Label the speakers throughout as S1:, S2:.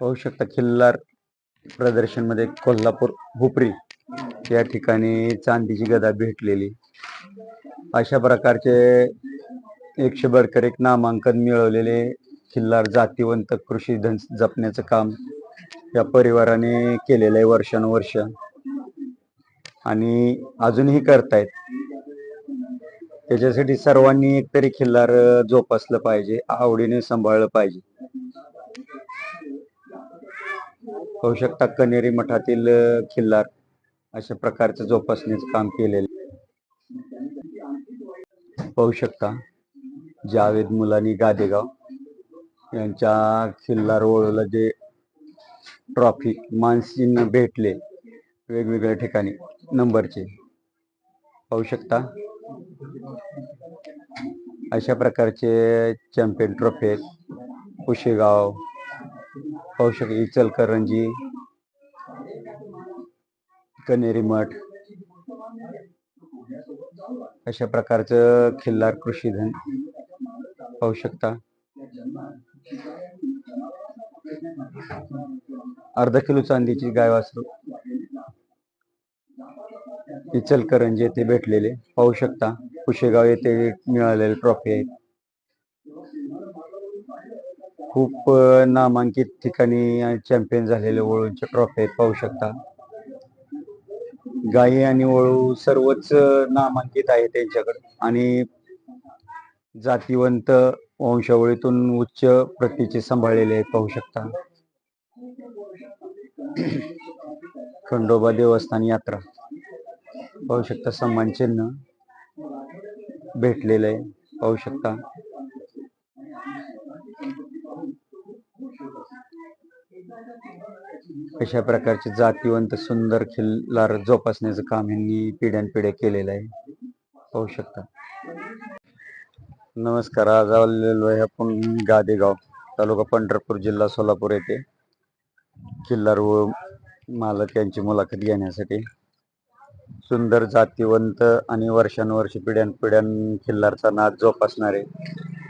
S1: पाहू शकता खिल्लार प्रदर्शनमध्ये कोल्हापूर हुपरी या ठिकाणी चांदीची गदा भेटलेली. अशा प्रकारचे एकशे बडकर एक नामांकन मिळवलेले खिल्लार जातीवंत कृषी धन जपण्याचं काम या परिवाराने केलेलं आहे वर्षानुवर्ष. आणि अजूनही करतायत. त्याच्यासाठी सर्वांनी एकतरी खिल्लार जोपासलं पाहिजे आवडीने सांभाळलं पाहिजे. पाहू शकता कनेरी मठातील खिल्लार अशा प्रकारचं जोपासण्याचं काम केलेलं पाहू शकता जावेद मुलानी गादेगाव यांच्या खिल्लार ओळूला जे ट्रॉफी मानसिंह भेटले वेगवेगळ्या ठिकाणी नंबरचे. पाहू शकता अशा प्रकारचे चॅम्पियन ट्रॉफी आहेत. पुशेगाव पाहू शक इचलकरंजी कनेरी मठ. अशा प्रकारचं खिल्लार कृषी धन पाहू शकता. अर्धा किलो चांदीची गाय वासरू. इचलकरंजी येथे भेटलेले. पाहू शकता कुशेगाव येथे मिळालेले ट्रॉफी आहेत. खूप नामांकित ठिकाणी चॅम्पियन झालेले वळूंचे ट्रॉफी आहेत पाहू शकता. गायी आणि वळू सर्वच नामांकित आहे त्यांच्याकडे. आणि जातीवंत वंशावळीतून उच्च प्रतीचे सांभाळलेले आहेत पाहू शकता. खंडोबा देवस्थान यात्रा. पाहू शकता सन्मान चिन्ह भेटलेलं आहे पाहू शकता. अशा प्रकारचे जातीवंत सुंदर खिल्लार जोपासण्याचं काम यांनी पिढ्यानपिढ्या केलेलं आहे? पाहू शकता. नमस्कार आज आलेलो आहे आपण गादेगाव तालुका पंढरपूर जिल्हा सोलापूर येथे. किल्लार व मालक यांची मुलाखत घेण्यासाठी. सुंदर जातीवंत आणि वर्षानुवर्ष पिढ्यानपिढ्यान खिल्लारचा नाद जोपासणारे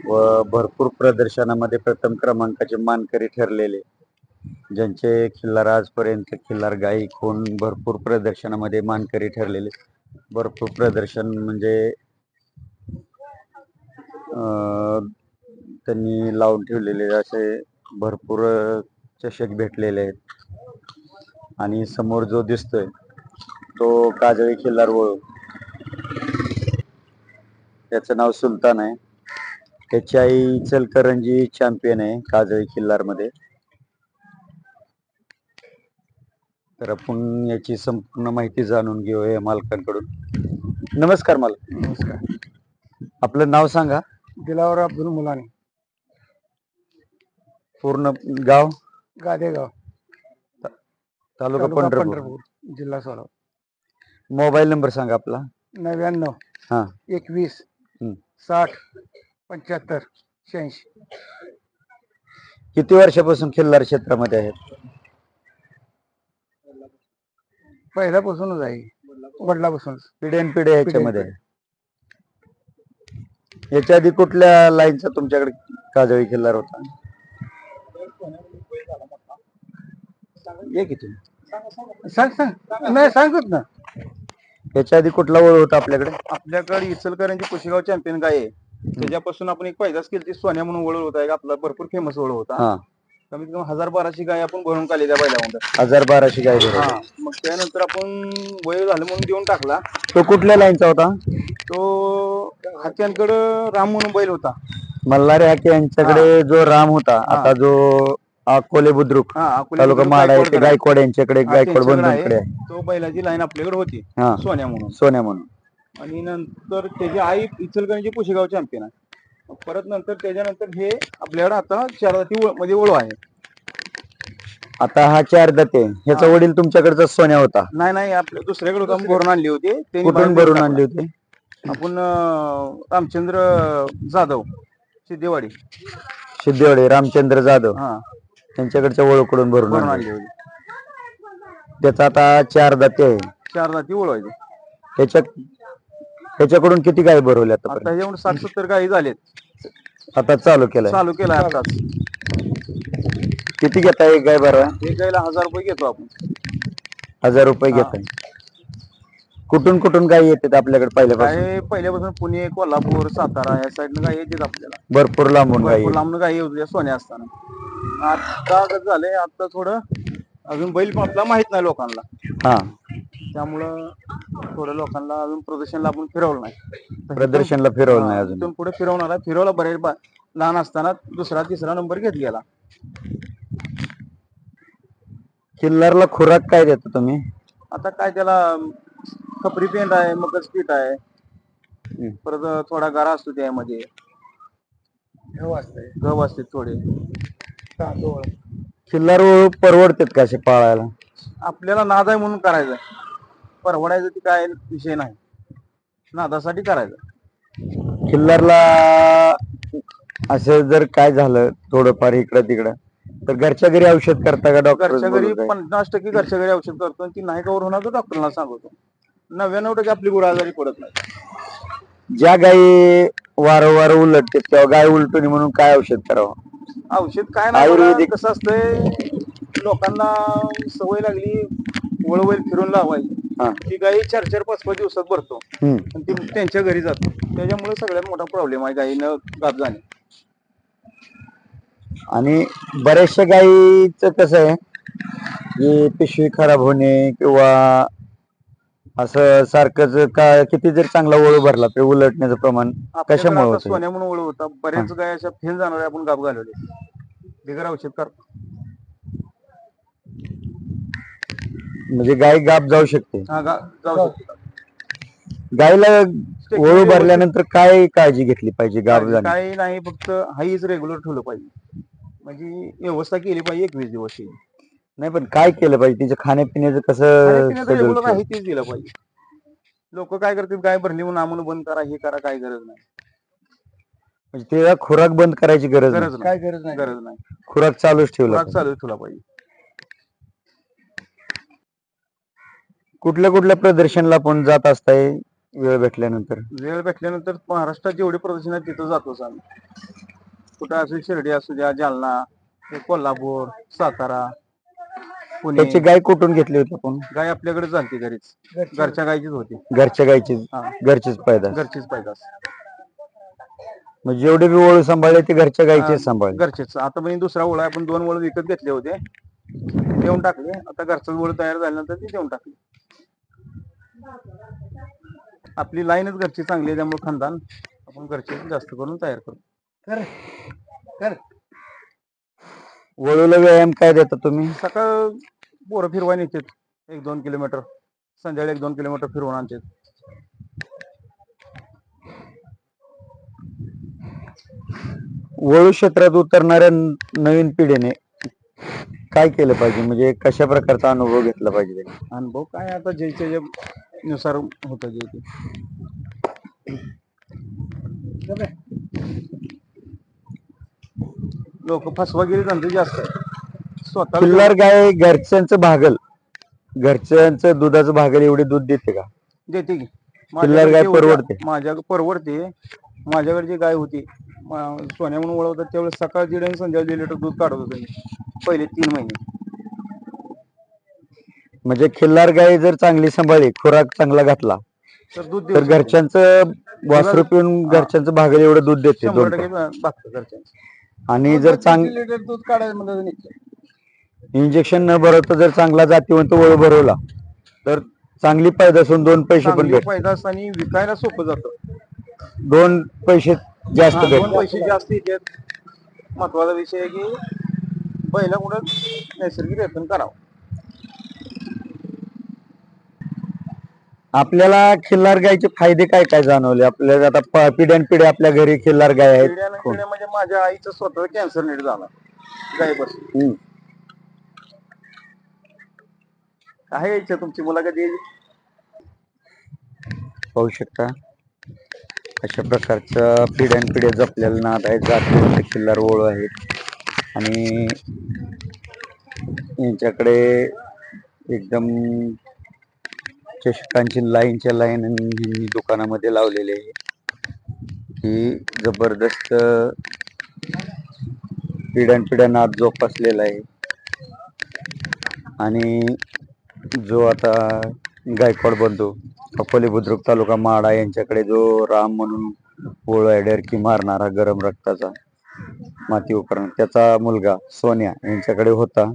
S1: व भरपूर प्रदर्शनामध्ये प्रथम क्रमांकाचे मानकरी ठरलेले ज्यांचे खिल्लार आजपर्यंत खिल्लार गायी खून भरपूर प्रदर्शनामध्ये मानकरी ठरलेले. भरपूर प्रदर्शन म्हणजे त्यांनी लावून ठेवलेले असे भरपूर चषक भेटलेले आहेत. आणि समोर जो दिसतोय तो काजळी खिल्लार वळू. त्याचं नाव सुलतान आहे. त्याची आई इचलकरंजी चॅम्पियन आहे काजळी खिल्लारमध्ये. तर आपण याची संपूर्ण माहिती जाणून घेऊया या मालकांकडून. नमस्कार मालक.
S2: नमस्कार.
S1: आपलं नाव सांगा.
S2: दिलावर अब्दुल मुलानी.
S1: पूर्ण गाव?
S2: गादेगाव.
S1: तालुका
S2: तालुका
S1: पंढरपूर.
S2: पंढरपूर जिल्हा सोलापूर.
S1: मोबाईल नंबर सांगा आपला.
S2: नव्याण्णव
S1: हा.
S2: एकवीस
S1: हम्म.
S2: साठ पंच्याहत्तर शहाऐंशी.
S1: किती वर्षापासून खिल्लार क्षेत्रामध्ये आहेत?
S2: पहिल्यापासूनच आहे. वडिलापासूनच.
S1: पिढ्यान पिढ्या ह्याच्यामध्ये आहे. याच्या आधी कुठल्या लाईनचा तुमच्याकडे काजळी खिल्लार होता? ये की तुम्ही.
S2: सांग सांग. नाही सांगत ना.
S1: याच्या आधी कुठला ओळ होता आपल्याकडे?
S3: आपल्याकडे इचलकरंजी कुशेगाव चॅम्पियन गाय आहे. त्याच्यापासून आपण एक पैदास केली ती सोन्या म्हणून वळ होता. एक आपला भरपूर फेमस वळ होता. कमीत कमी हजार बाराशे गाय आपण भरून काढली त्या बैलामध्ये.
S1: हजार बाराशे गाय बरोबर.
S3: हा. मग त्यानंतर आपण वय झालं म्हणून देऊन टाकला.
S1: तो कुठल्या लाईनचा होता?
S3: तो हात्यांकडं राम म्हणून बैल होता.
S1: मल्हारी हाके यांच्याकडे जो राम होता आता जो अकोले बुद्रुक
S3: हा अकोले
S1: तालुका
S3: बुद्रुक
S1: माडा येथे
S3: गायकवाड
S1: गायकवाड यांच्याकडे
S3: हा,
S1: गायकवाड
S3: त्यांच्याकडे
S1: बंधूंकडे
S3: आहे.
S1: आहे.
S3: तो बैलाची लाईन आपल्याकडे होती.
S1: हा.
S3: सोन्या म्हणून.
S1: सोन्या म्हणून.
S3: आणि नंतर त्याची आई इचलकरंजी कुशेगाव चॅम्पियन आहे. परत नंतर त्याच्यानंतर हे आपल्याकडे आता चारदाती वळ- मध्ये वळू आहे.
S1: आता हा चार दते ह्याचा
S3: हा.
S1: वडील तुमच्याकडचा सोन्या होता.
S3: नाही नाही आपल्या दुसऱ्याकडे होता भरून आणली होती. त्यांनी
S1: कुठून
S3: बाहेर
S1: भरून
S3: टाकला.
S1: आणली होती?
S3: आपण अं, रामचंद्र जाधव सिद्धेवाडी.
S1: सिद्धेवाडी रामचंद्र जाधव.
S3: हा.
S1: त्यांच्याकडच्या ओळखकडून भरून
S3: भरून
S1: आणली
S3: आणली होती.
S1: त्याचा आता चार दाते आहे
S3: चार जाती ओळवायची.
S1: त्याच्या त्याच्याकडून किती गाय भरवल्या
S3: आता ह्याच्याकडून साठ सत्तर गायी झालेत.
S1: आता चालू केलाय.
S3: चालू केलाय आताच.
S1: किती घेताय एक गाय बरं
S3: एक गायला हजार रुपये घेतो आपण.
S1: हजार रुपये घेताय. कुठून कुठून गाय येतात आपल्याकडे पहिल्यापासून?
S3: काय पहिल्यापासून पुणे कोल्हापूर सातारा या साईडनं गाय येतात आपल्याला.
S1: भरपूर लांबून गाय
S3: भरपूर. लांबनं गाय येऊ सोन्या असताना. आता झालंय आता थोडं अजून बैल पण आपला माहीत नाही लोकांना.
S1: हा.
S3: त्यामुळं थोडं लोकांना अजून प्रदर्शनला आपण फिरवलं नाही.
S1: प्रदर्शनला फिरवलं नाही अजून.
S3: पुढे फिरवणार आहे. फिरवला बरेच बा- लहान असताना दुसरा तिसरा नंबर घेत गेला.
S1: किल्लारला खुराक काय देता तुम्ही?
S3: आता काय त्याला अं, खपरी पेंड आहे मकच पीठ आहे.
S1: हम्म.
S3: परत थोडा गारा असतो त्यामध्ये.
S2: गहू असतंय.
S3: गव असते थोडे.
S2: तांदूळ.
S1: किल्लार वळू परवडतात का असे पाळायला?
S3: आपल्याला नाद आहे म्हणून करायचं. परवडायचं ती काय विषय नाही. नादासाठी करायचं.
S1: किल्लारला असं जर काय झालं थोडंफार इकडं तिकडं तर घरच्या घरी औषध करता का डॉक्टर
S3: घरच्या घरी पन्नास टक्के घरच्या घरी औषध करतो आणि ती नाही कवर होणार तर डॉक्टरला सांगतो. नव्याण्णव टक्के आपली गुरु आजारी पडत नाही.
S1: ज्या गायी वारंवार उलटते तेव्हा गाय उलटून म्हणून काय औषध करावं?
S3: औषध काय नाही
S1: आयुर्वेदिक-
S3: कसं असतंय? लोकांना सवय लागली वळवळ फिरून लावायची.
S1: हा.
S3: ती गाई चार चार पाच पाच दिवसात भरतो.
S1: हम्म.
S3: आणि ती त्यांच्या घरी जातो. त्याच्यामुळे सगळ्यात मोठा प्रॉब्लेम आहे गायीनं गाप जाणे.
S1: आणि बऱ्याचशा गायीचं कसं आहे की पिशवी खराब होणे किंवा असं सारखंच का किती जरी चांगला ओळू भरला तरी उलटण्याचं प्रमाण
S3: आपल्याकडे
S1: कशामुळे
S3: आता
S1: होतं
S3: सोन्या म्हणून वळ होता. बऱ्याच गाय अशा फेल जाणाऱ्या आपण गाप घालवले. बिगर औषध करतो
S1: म्हणजे गाय गाप जाऊ शकते.
S3: हा गा जाऊ शकतो.
S1: गायला ओळू भरल्यानंतर काय काळजी घेतली पाहिजे गाप जाणे
S3: काही नाही फक्त हाईच रेग्युलर ठेवलं पाहिजे. म्हणजे व्यवस्था केली पाहिजे एकवीस दिवस.
S1: नाही पण काय केलं पाहिजे? तिच्या खाण्यापिण्याचं कसं?
S3: आहे तेच दिलं पाहिजे. लोक काय करतात गाय भरली म्हणून आम्हाला बंद करा हे करा काय गरज नाही.
S1: म्हणजे तिला खुराक बंद करायची गरज नाही.
S3: गरज नाही.
S2: काय गरज नाही?
S3: गरज नाही.
S1: खुराक चालूच ठेवला
S3: खुराक चालू ठेवला पाहिजे.
S1: कुठल्या कुठल्या प्रदर्शनला आपण जात असताय वेळ भेटल्यानंतर?
S3: वेळ भेटल्यानंतर महाराष्ट्रात जेवढे प्रदर्शन आहेत तिथं जातोच आम्ही. कुठं असू शिर्डी असू द्या जालना कोल्हापूर सातारा
S1: त्याची गाय कुठून घेतली होती आपण?
S3: गाय आपल्याकडे चालते घरीच. घरच्या गायचीच होती.
S1: घरच्या गायची
S3: हा.
S1: घरचीच पैदा
S3: घरचीच पाहिजे
S1: म्हणजे जेवढे बी ओळू सांभाळले ते घरच्या गायचेच सांभाळले.
S3: घरचेच. आता म्हणजे दुसरा ओळा आपण दोन ओळ विकत घेतले होते. देऊन टाकले. आता घरचा ओळ तयार झाल्यानंतर ते देऊन टाकले. आपली लाईनच घरची चांगली आहे त्यामुळे खानदान आपण घरचे जास्त करून तयार करतो
S2: कर. कर.
S1: वळूला व्यायाम काय देता तुम्ही?
S3: सकाळ पोरं फिरवाय नेतात एक दोन किलोमीटर. संध्याकाळी एक दोन किलोमीटर फिरवून आणतात.
S1: वळू क्षेत्रात उतरणाऱ्या नवीन पिढीने काय केलं पाहिजे? म्हणजे कशा प्रकारचा अनुभव घेतला पाहिजे त्यांनी?
S3: अनुभव काय? आता ज्याच्या जे नुसार होतं जे ते. लोक फसवागिरी धंदे जास्त आहे स्वतः
S1: खिल्लार गाय घरच्यांचं भागल. घरच्यांचं दुधाचं भागल एवढे दूध देते का?
S3: देते की.
S1: खिल्लार गाय परवडते?
S3: माझ्या परवडते. माझ्याकडे जी गाय होती सोन्या म्हणून ओळखतात त्यावेळेस सकाळ दीड आणि संध्याकाळी दीड लिटर दूध काढत होतो मी. पहिले तीन महिने.
S1: म्हणजे खिल्लार गाय जर चांगली सांभाळली खुराक चांगला घातला
S3: तर दूध
S1: तर
S3: देऊ शकतो.
S1: घरच्यांचं वासरू पिऊन घरच्यांचं भागल एवढं दूध देते
S3: शंभर
S1: दोन
S3: टक्के. भागतं घरच्यांचं.
S1: आणि जर चांग
S2: लिटर दूध काढायचं म्हणलं तर निघतं.
S1: इंजेक्शन न भरवता जर चांगला जातीवंत वळू भरवला तर चांगली पैदास होऊन दोन पैसे पण
S3: चांगली
S1: भेट
S3: पैदास आणि विकायला सोपं जातं.
S1: दोन पैसे जास्त
S3: हा,
S1: भेट
S3: दोन पैसे जास्त येतात. महत्त्वाचा विषय आहे की पहिला कुठं नैसर्गिक रेतन करावं.
S1: आपल्याला खिल्लार गायचे फायदे काय काय जाणवले? आपल्याला आता प- पिढ्यान पिढ्या आपल्या घरी खिल्लार गाय आहेत.
S3: पिढ्यानं पिढ्या म्हणजे माझ्या आईचं स्वतः कॅन्सर नीट झाला. गायपासून
S1: हम्म.
S3: काय इच्छा तुमची मुलाखत यायची?
S1: पाहू शकता. अशा प्रकारच्या पिढ्यान पिढ्या जपलेला नाद आहेत जातीवंत खिल्लार ओळू आहेत. आणि यांच्याकडे एकदम चषकांची लाईनच्या लाईन यांनी दुकानामध्ये लावलेली आहे. ही जबरदस्त पिढ्यानपिढ्या नाद जोपासलेला आहे. आणि जो आता गायकवाड बंधू अकोले बुद्रुक तालुका माडा यांच्याकडे जो राम म्हणून ओळ की मारणारा गरम रक्ताचा माती उपकरण त्याचा मुलगा सोन्या यांच्याकडे होता.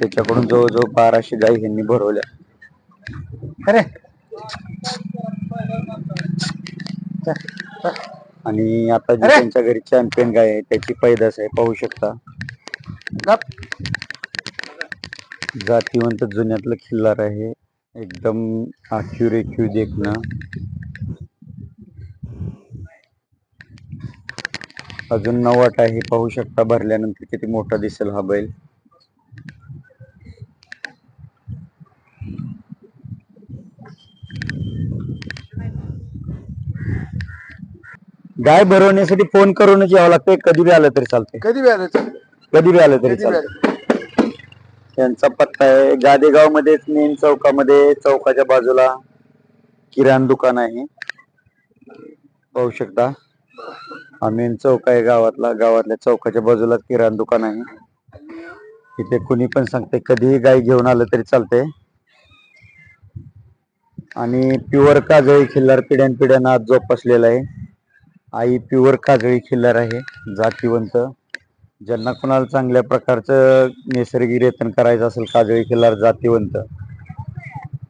S1: त्याच्याकडून जवळजवळ बाराशे गाई यांनी भरवल्या.
S2: अरे.
S1: आणि आता जी! त्यांच्या घरी चॅम्पियन गाय आहे त्याची पैदास आहे पाहू शकता. जातीवंत जुन्यातलं खिल्लार आहे एकदम आखीव रेखीव देखणं अजून नवाट आहे पाहू शकता भरल्यानंतर किती मोठा दिसेल हा बैल. गाय भरवण्यासाठी फोन करूनच यावं लागतंय. कधी बी आलं तरी चालतंय.
S2: कधी वेळ चालतं
S1: कधी बी आलं तरी
S2: कधी
S1: चालतंय. त्यांचा पत्ता आहे. गादेगाव मध्येच मेन चौकामध्ये चौकाच्या बाजूला किराणा दुकान आहे. पाहू शकता. हा मेन चौक आहे गावातला. गावातल्या चौकाच्या बाजूला किराणा दुकान आहे. इथे कुणी पण सांगते कधीही गाय घेऊन आलं तरी चालते आणि प्युअर काजळी खिल्लार पिढ्यान पिढ्यानं आज जोपासलेला आहे. आई प्युअर काजळी खिल्लार आहे जातीवंत. ज्यांना कोणाला चांगल्या प्रकारचं नैसर्गिक रेतन करायचं असेल काजळी खिल्लार जातीवंत.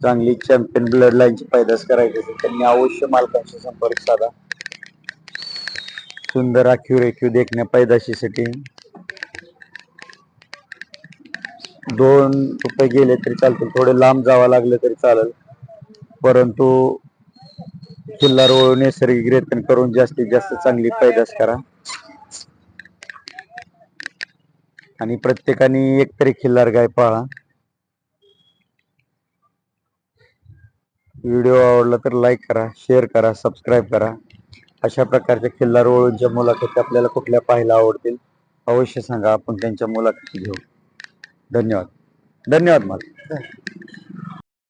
S1: चांगली चॅम्पियन ब्लड लाईनची पैदास करायची असेल त्यांनी अवश्य मालकांशी संपर्क साधा. सुंदर आखीव रेखीव देखण्या पैदाशीसाठी. दोन रुपये गेले तरी चालतील थोडे लांब जावं लागलं तरी चालेल. परंतु किल्लार ओळून नैसर्गिक रेतन करून जास्तीत जास्त चांगली पैदास करा. आणि प्रत्येकाने एकतरी खिल्लार गाय पाळा. व्हिडिओ आवडला तर लाईक करा शेअर करा सबस्क्राईब करा. अशा प्रकारच्या खिल्लार ओळूंच्या मुलाखती आपल्याला कुठल्या पाहायला आवडतील अवश्य सांगा. आपण त्यांच्या मुलाखती घेऊ. धन्यवाद. धन्यवाद मला